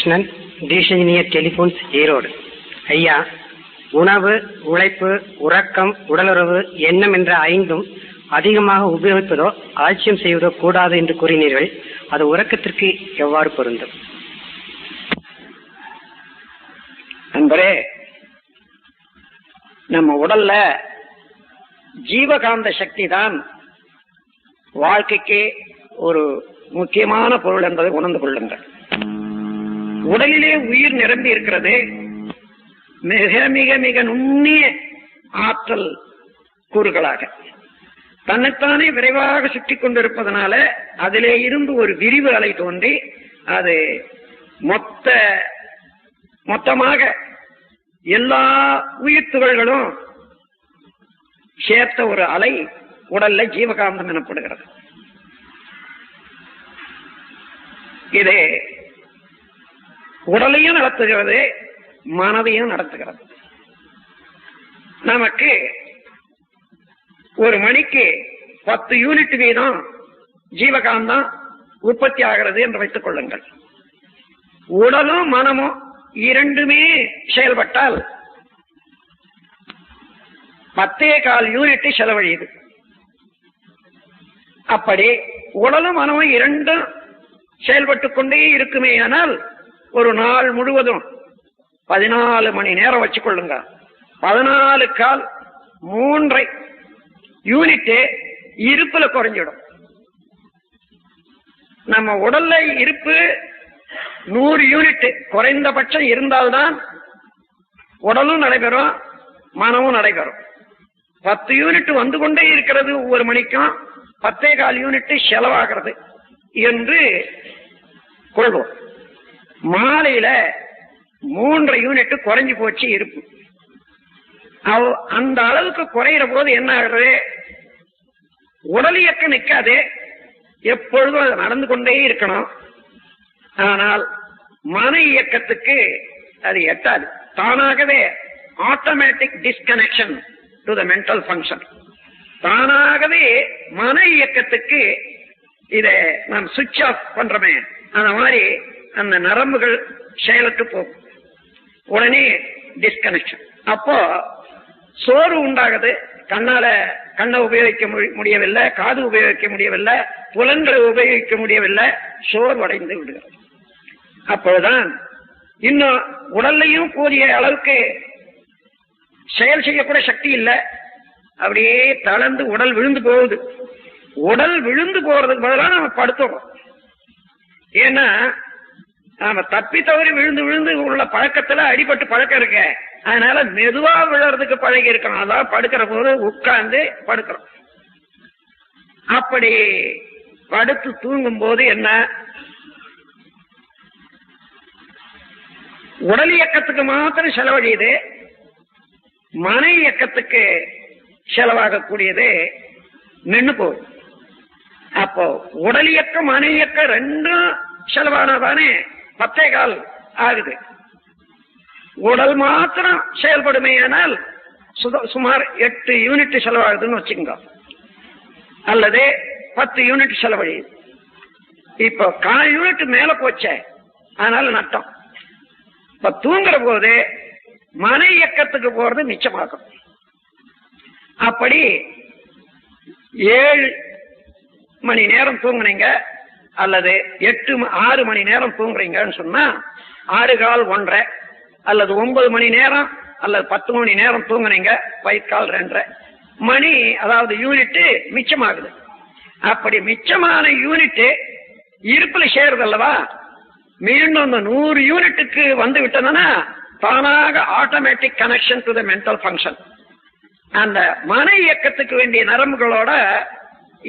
கிருஷ்ணன் டிஷினியர் டெலிபோன்ஸ் ஈரோடு. ஐயா உணவு உழைப்பு உறக்கம் உடலுறவு எண்ணம் என்ற ஐந்தும் அதிகமாக உபயோகிப்பதோ அலட்சியம் செய்வதோ கூடாது என்று கூறினீர்கள். அது உறக்கத்திற்கு எவ்வாறு பொருந்தும்? நண்பரே நம்ம உடல்ல ஜீவகாந்த சக்தி தான் வாழ்க்கைக்கு ஒரு முக்கியமான பொருள் என்பதை உணர்ந்து கொள்ளுங்கள். உடலிலே உயிர் நிரம்பி இருக்கிறது. மிக மிக மிக நுண்ணிய ஆற்றல் கூறுகளாக. தன்னைத்தானே விரைவாக சுற்றி கொண்டிருப்பதனால அதிலே இருந்து ஒரு விரிவு அலை தோன்றி அது மொத்த மொத்தமாக எல்லா உயிர் துகள்களும் சேர்த்த ஒரு அலை உடல்ல ஜீவகாந்தம் எனப்படுகிறது. இது உடலையும் நடத்துகிறது மனதையும் நடத்துகிறது. நமக்கு ஒரு மணிக்கு பத்து யூனிட் வீதம் ஜீவகாந்தம் உற்பத்தி ஆகிறது என்று வைத்துக் கொள்ளுங்கள். உடலும் மனமும் இரண்டுமே செயல்பட்டால் பத்தே கால் யூனிட் செலவழியுது. அப்படி உடலும் மனமும் இரண்டும் செயல்பட்டுக் கொண்டே இருக்குமே ஆனால் ஒரு நாள் முழுவதும் பதினாலு மணி நேரம் வச்சுக்கொள்ளுங்க. பதினாலு கால் மூன்றை யூனிட் இருப்புல குறைஞ்சிடும். நம்ம உடல்ல இருப்பு நூறு யூனிட் குறைந்தபட்சம் இருந்தால்தான் உடலும் நடைபெறும் மனமும் நடைபெறும். பத்து யூனிட் வந்து கொண்டே இருக்கிறது ஒவ்வொரு மணிக்கும் பத்தே கால் யூனிட் செலவாகிறது என்று கொள்வோம். மாலையில மூன்று யூனிட் குறைஞ்சு போச்சு இருப்பு. அவ- அந்த அளவுக்கு குறையிற போது என்ன ஆகுறது உடல் இயக்கம் நிற்காது எப்பொழுதும் அது நடந்து கொண்டே இருக்கணும். ஆனால் மன இயக்கத்துக்கு அது எட்டாது. தானாகவே automatic disconnection to the mental function தானாகவே மன இயக்கத்துக்கு இதை நாம் சுவிட்ச் ஆஃப் பண்றோமே அந்த மாதிரி அந்த நரம்புகள் செயலற்று போகும். உடனே டிஸ்கனெக்ஷன் அப்போ சோறு உண்டாகுது. கண்ணால கண்ணை உபயோகிக்க முடியவில்லை காது உபயோகிக்க முடியவில்லை புலன்களை உபயோகிக்க முடியவில்லை சோர்வடைந்து விடுகிறது. அப்போதுதான் இன்னும் உடல்லையும் போதிய அளவுக்கு செயல் செய்யக்கூட சக்தி இல்லை. அப்படியே தளர்ந்து உடல் விழுந்து போகுது. உடல் விழுந்து போறதுக்கு பதிலாக நம்ம படுத்துறோம். ஏன்னா நாம தப்பி தவறி விழுந்து விழுந்து உள்ள பழக்கத்துல அடிபட்டு பழக்கம் இருக்க. அதனால மெதுவா விழறதுக்கு பழகி இருக்கணும். அதான் படுக்கிற போது உட்கார்ந்து படுக்கிறோம். அப்படி படுத்து தூங்கும் போது என்ன? உடல் இயக்கத்துக்கு மாத்திரம் செலவழியுது. மன இயக்கத்துக்கு செலவாகக்கூடியது நின்று போகுது. அப்போ உடல் இயக்கம் மன இயக்கம் ரெண்டும் செலவானதானே பத்தே கால் ஆகுது. உடல் மாத்திரம் செயல்படுமே ஆனால் சுமார் எட்டு யூனிட் செலவாகுதுன்னு வச்சுக்கோங்க. அல்லது பத்து யூனிட் செலவழியுது இப்போ கால் யூனிட் மேல போச்சே அதனால நட்டம். இப்ப தூங்குற போது மன இயக்கத்துக்கு போறது மிச்சமாகும். அப்படி ஏழு மணி நேரம் தூங்குனீங்க அல்லது எட்டு ஆறு மணி நேரம் தூங்குறீங்கன்னு சொன்னா ஆறு கால் ஒன்றரை அல்லது ஒன்பது மணி நேரம் அல்லது பத்து மணி நேரம் தூங்குனீங்க வயிற்கால் ரெண்டரை. மணி அதாவது யூனிட்டு மிச்சமாகுது. அப்படி மிச்சமான யூனிட்டு இருப்புல சேருது அல்லவா? மீண்டும் அந்த நூறு யூனிட்டுக்கு வந்து விட்டதுன்னா தானாக automatic connection to the mental function அந்த மன இயக்கத்துக்கு வேண்டிய நரம்புகளோட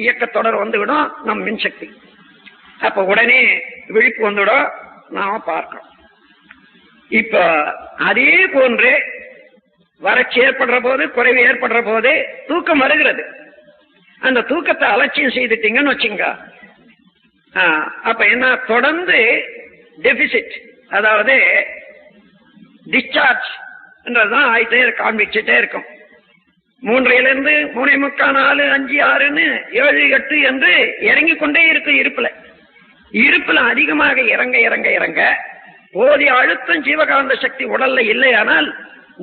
இயக்கத்தொடர் வந்துவிடும் நம் மின்சக்தி. அப்ப உடனே விழிப்பு வந்துடும். நாம பார்க்கிறோம் இப்ப அதே போன்று வறட்சி ஏற்படுற போது குறைவு ஏற்படுற போது தூக்கம் வருகிறது. அந்த தூக்கத்தை அலட்சியம் செய்துட்டீங்கன்னு வச்சுங்க அப்ப என்ன? தொடர்ந்து டெபிசிட் அதாவது டிஸ்சார்ஜ் என்றதுதான் ஆயிட்டே காண்பிச்சுட்டே இருக்கும். மூன்றையிலிருந்து மூணே முக்கால் நாலு அஞ்சு ஆறுன்னு ஏழு எட்டு என்று இறங்கி கொண்டே இருக்கும் இருப்பில். இருப்பில் அதிகமாக இறங்க இறங்க இறங்க போதிய அழுத்தம் ஜீவகாந்த சக்தி உடல்ல இல்லையானால்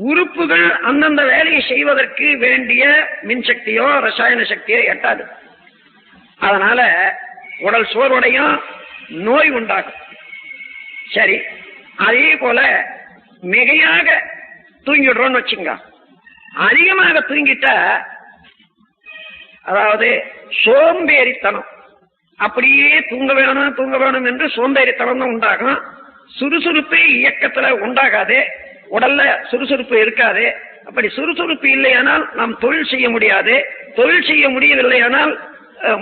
உறுப்புகள் அந்தந்த வேலையை செய்வதற்கு வேண்டிய மின்சக்தியோ ரசாயன சக்தியோ எட்டாது. அதனால உடல் சோர்வடையும் நோய் உண்டாகும். சரி அதே போல மிகையாக தூங்கிடுறோம்னு வச்சுங்க அதிகமாக தூங்கிட்டா அதாவது சோம்பேறித்தனம். அப்படியே தூங்க வேணும் தூங்க வேணும் என்று சோம்பேறித்தனம் தான் உண்டாகும். சுறுசுறுப்பு இயக்கத்துல உண்டாகாது. உடல்ல சுறுசுறுப்பு இருக்காது. அப்படி சுறுசுறுப்பு இல்லையானால் நாம் தொழில் செய்ய முடியாது. தொழில் செய்ய முடியவில்லையானால்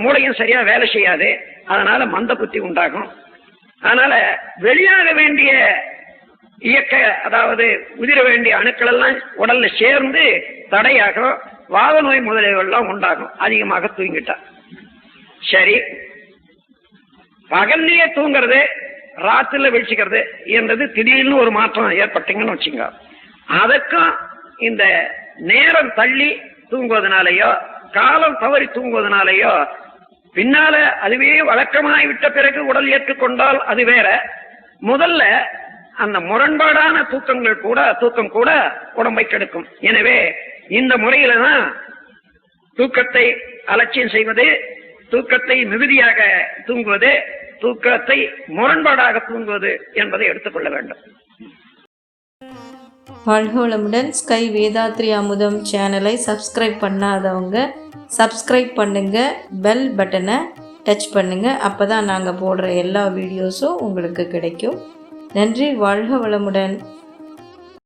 மூளையும் சரியா வேலை செய்யாது. அதனால மந்த புத்தி உண்டாகும். அதனால வெளியாக வேண்டிய இயக்க அதாவது உதிர வேண்டிய அணுக்கள் எல்லாம் உடல்ல சேர்ந்து தடையாகும். வாத நோய் முதலியவெல்லாம் உண்டாகும். அதிகமாக தூங்கிட்டா. சரி. பகல்லையே தூங்குறது ராத்திரில வெளிச்சிக்கிறது என்றது திடீர்னு ஒரு மாற்றம் ஏற்பட்டீங்கன்னு வச்சுங்க அதற்கும் இந்த நேரம் தள்ளி தூங்குவதனாலேயோ காலம் தவறி தூங்குவதனாலேயோ பின்னால அதுவே வழக்கமாய் விட்ட பிறகு உடல் ஏற்றுக்கொண்டால் அது வேற. முதல்ல அந்த முரண்பாடான தூக்கங்கள் கூட தூக்கம் கூட உடம்பை கெடுக்கும். எனவே இந்த முறையில தான் தூக்கத்தை அலட்சியம் செய்வது தூக்கத்தை மிகுதியாக தூங்குவது தூக்கத்தை முரண்பாடாக தூங்குவது என்பதை எடுத்துக்கொள்ள வேண்டும். வாழ்கோளமுடன் ஸ்கை வேதாத்ரி அமுதம் சேனலை சப்ஸ்கிரைப் பண்ணாதவங்க சப்ஸ்கிரைப் பண்ணுங்க பெல் பட்டனை டச் பண்ணுங்க. அப்போ தான் நாங்கள் போடுற எல்லா வீடியோஸும் உங்களுக்கு கிடைக்கும். நன்றி வாழ்க வளமுடன்.